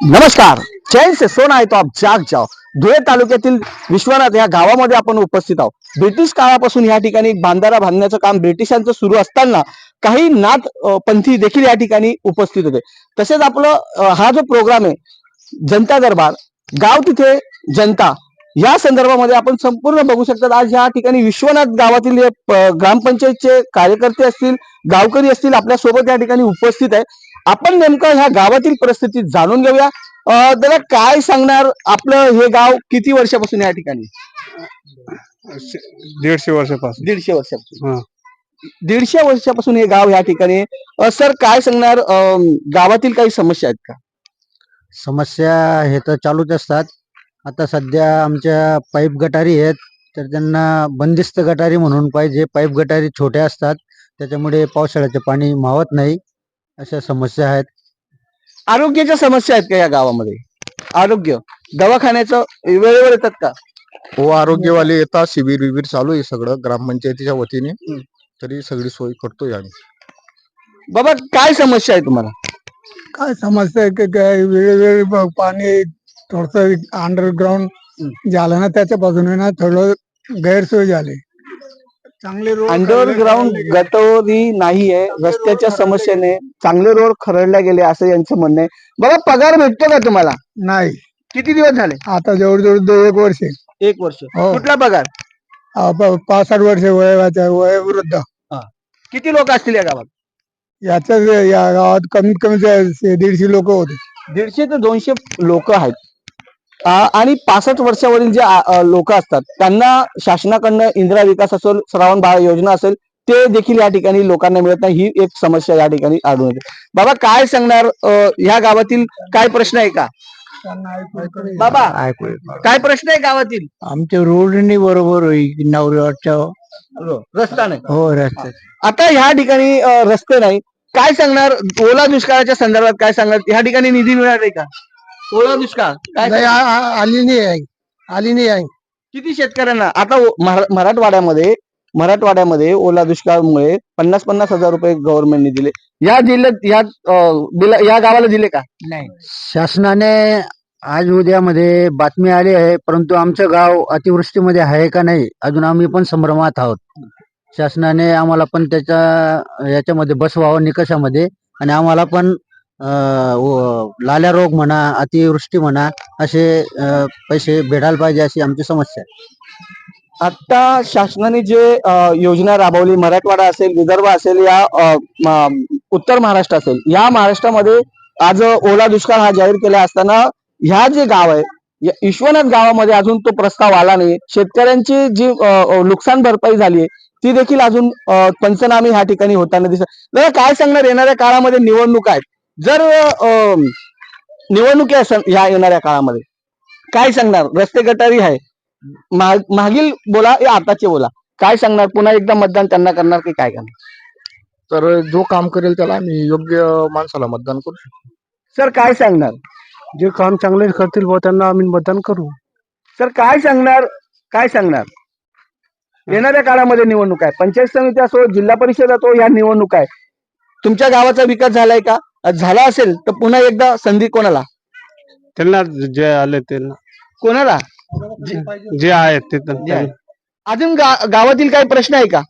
नमस्कार. चैन से सोना आहे तो आप जाग जाओ. धुळे तालुक्यातील विश्वनाथ या गावामध्ये आपण उपस्थित आहोत. ब्रिटिश काळापासून या ठिकाणी बांधारा बांधण्याचं काम ब्रिटिशांचं सुरू असताना काही नाथ पंथी देखील या ठिकाणी उपस्थित होते. तसेच आपलं हा जो प्रोग्राम आहे जनता दरबार गाव तिथे जनता या संदर्भामध्ये आपण संपूर्ण बघू शकतात. आज या ठिकाणी विश्वनाथ गावातील हे, ग्रामपंचायतचे कार्यकर्ते असतील गावकरी असतील आपल्यासोबत या ठिकाणी उपस्थित आहे. आपण नेमकं ह्या गावातील परिस्थिती जाणून घेऊया. अं, दादा काय सांगणार आपलं हे गाव किती वर्षापासून या ठिकाणी? दीडशे वर्षापासून. दीडशे वर्षापासून. हा. दीडशे वर्षापासून हे गाव या ठिकाणी. सर काय सांगणार? गावातील काही समस्या आहेत का? समस्या हे तर चालूच असतात. आता सध्या आमच्या पाईप गटारी आहेत. तर त्यांना बंदिस्त गटारी म्हणून पाहिजे. पाईप गटारी छोट्या असतात. त्याच्यामुळे पावसाळ्याचे पाणी मावत नाही. अशा समस्या आहेत. आरोग्याच्या समस्या आहेत का या गावामध्ये? आरोग्य दवाखान्याचं वेळेवर येतात का? हो आरोग्यवाले येतात शिबिर बिबिर चालू आहे सगळं ग्रामपंचायतीच्या वतीने. तरी सगळी सोय करतोय आम्ही. बाबा काय समस्या आहे तुम्हाला? काय समस्या आहे? की काय वेळोवेळी ब- पाणी थोडस अंडरग्राऊंड झालं ना त्याच्यापासून आहे ना थोडं गैरसोय झाली. चांगले रोड अंडरग्राऊंड गटोरी नाहीये रस्त्याच्या समस्येने चांगले रोड खरडल्या गेले असं यांचं म्हणणं आहे. बाबा पगार भेटतो का तुम्हाला? नाही. किती दिवस झाले? आता जवळजवळ दो- एक वर्ष. एक वर्ष. हो. कुठला पगार? अ, प- पासष्ट वर्ष वयाच्या वयोवृद्ध. किती लोक असतील या गावात? याच्या या गावात कमीत कमी दीडशे लोक होते. दीडशे ते दोनशे लोक आहेत. आणि पासष्ट वर्षावरील जे लोक असतात त्यांना शासनाकडनं इंदिरा विकास असेल श्रावण बाळ योजना असेल ते देखील या ठिकाणी लोकांना मिळत नाही. ही एक समस्या या ठिकाणी आढळून येते. बाबा काय सांगणार ह्या गावातील काय प्रश्न आहे का? बाबा काय प्रश्न आहे गावातील? आमच्या रोडने बरोबर नवऱ्याच्या रस्ता नाही हो रस्ते आता ह्या ठिकाणी रस्ते नाही. काय सांगणार ओला दुष्काळाच्या संदर्भात काय सांगणार? ह्या ठिकाणी निधी मिळणार आहे का? ओला दुष्काळ. काय नाही, आ- आ- आली नाही आहे. आली नाही आहे. किती शेतकऱ्यांना? आता ओ- मराठवाड्यामध्ये मराठवाड्यामध्ये ओला दुष्काळामुळे पन्नास पन्नास हजार रुपये गव्हर्नमेंटने दिले. या जिल्ह्यात या अ, दिला- या गावाला दिले का? शासनाने आज उद्यामध्ये बातमी आली आहे परंतु आमचं गाव अतिवृष्टीमध्ये आहे का नाही अजून आम्ही पण संभ्रमात आहोत. शासनाने आम्हाला पण त्याच्या याच्यामध्ये बसवावं निकषामध्ये आणि आम्हाला पण लाल्या रोग म्हणा अतिवृष्टी म्हणा असे पैसे भेटायला पाहिजे अशी आमची समस्या आहे. आता शासनाने जे योजना राबवली मराठवाडा असेल विदर्भ असेल या उत्तर महाराष्ट्र असेल या महाराष्ट्रामध्ये आज ओला दुष्काळ हा जाहीर केला असताना ह्या जे गाव आहे या विश्वनाथ गावामध्ये अजून तो प्रस्ताव आला नाही. शेतकऱ्यांची जी नुकसान भरपाई झाली ती देखील अजून पंचनामे ह्या ठिकाणी होताना दिसत. काय सांगणार येणाऱ्या काळामध्ये निवडणूक आहेत. जर अ, निवडणुकी ह्या येणाऱ्या काळामध्ये काय सांगणार? रस्ते गटारी आहे. मा- मागील बोला या आताचे बोला. काय सांगणार? पुन्हा एकदा मतदान त्यांना करणार की काय करणार? तर जो काम करेल त्याला आम्ही योग्य माणसाला मतदान करू शकतो. सर काय सांगणार? जे काम चांगले करतील बुवा त्यांना आम्ही मतदान करू. सर काय सांगणार? काय सांगणार? येणाऱ्या काळामध्ये निवडणूक आहे. पंचायत समिती असो जिल्हा परिषद असो या निवडणूक आहे. तुमच्या गावाचा विकास झालाय का? झाला असेल तर पुन्हा एकदा संधी कोणाला? त्यांना जे आले ते कोणाला? जे आहेत ते जे आहे. अजून गा- गावातील काही प्रश्न आहे का?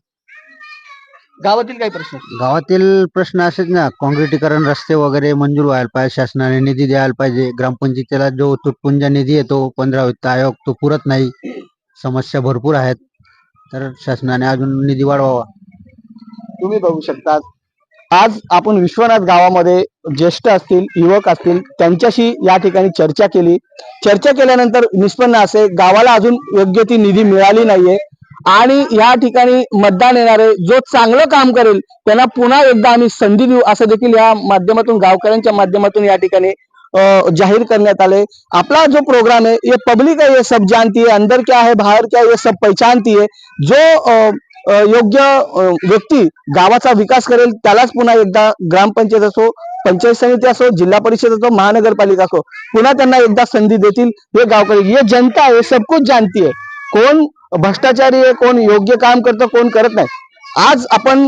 गावातील काही प्रश्न? गावातील प्रश्न असेच ना काँक्रिटीकरण रस्ते वगैरे मंजूर व्हायला पाहिजे शासनाने निधी द्यायला पाहिजे ग्रामपंचायतीला जो तुटपुंजा निधी येतो पंधरा वित्त आयोग तो पुरत नाही समस्या भरपूर आहेत तर शासनाने अजून निधी वाढवावा. तुम्ही बघू शकतात आज आपण विश्वनाथ गावामध्ये ज्येष्ठ असतील युवक असतील त्यांच्याशी या ठिकाणी चर्चा केली. चर्चा केल्यानंतर निष्पन्न असे गावाला अजून योग्य ती निधी मिळाली नाहीये. आणि या ठिकाणी मतदान येणारे जो चांगलं काम करेल त्यांना पुन्हा एकदा आम्ही संधी देऊ असं देखील या माध्यमातून गावकऱ्यांच्या माध्यमातून या ठिकाणी जाहीर करण्यात आले. आपला जो प्रोग्राम है ये पब्लिक है ये सब जानती है अंदर क्या है बाहर क्या है ये सब पहचानती है. जो योग्य व्यक्ती गावाचा विकास करेल त्यालाच पुन्हा एकदा ग्रामपंचायत असो पंचायत समिती असो जिल्हा परिषद असो महानगरपालिका असो पुन्हा त्यांना एकदा संधी देतील हे गावकरी. ये जनता आहे सब कुछ जानती है कोण भ्रष्टाचारी आहे कोण योग्य काम करतं कोण करत नाही. आज आपण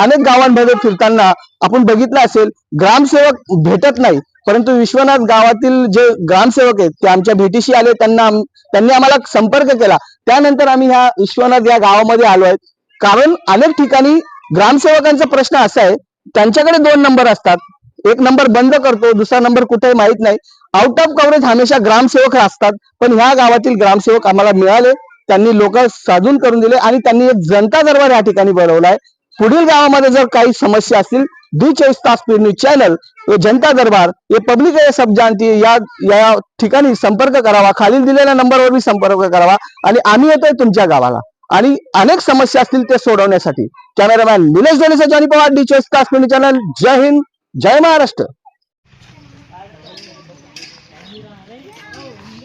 अनेक गावांमध्ये फिरताना आपण बघितलं असेल ग्रामसेवक भेटत नाही. परंतु विश्वनाथ गावातील जे ग्रामसेवक आहेत ते आमच्या भेटीशी आले त्यांना त्यांनी आम्हाला संपर्क केला. त्यानंतर आम्ही ह्या विश्वनाथ या गावामध्ये आलो आहेत कारण अनेक ठिकाणी ग्रामसेवकांचा प्रश्न असा आहे त्यांच्याकडे दोन नंबर असतात. एक नंबर बंद करतो दुसरा नंबर कुठे माहीत नाही. आउट ऑफ कव्हरेज हमेशा ग्रामसेवक असतात पण ह्या गावातील ग्रामसेवक आम्हाला मिळाले त्यांनी लोक साधून करून दिले आणि त्यांनी एक जनता दरबार या ठिकाणी बोलवलाय पुढील गावामध्ये जर काही समस्या असतील दी चोवीस तास न्यूज चॅनल व जनता दरबार हे पब्लिक सब जानती या या ठिकाणी संपर्क करावा खालील दिलेल्या नंबरवर संपर्क करावा आणि आम्ही येतोय तुमच्या गावाला. आणि अनेक समस्या असतील ते सोडवण्यासाठी. कॅमेरामॅन निलेश दोलेचा जॉनी पवार डी चोवीस तास न्यूज चॅनल जय हिंद जय महाराष्ट्र.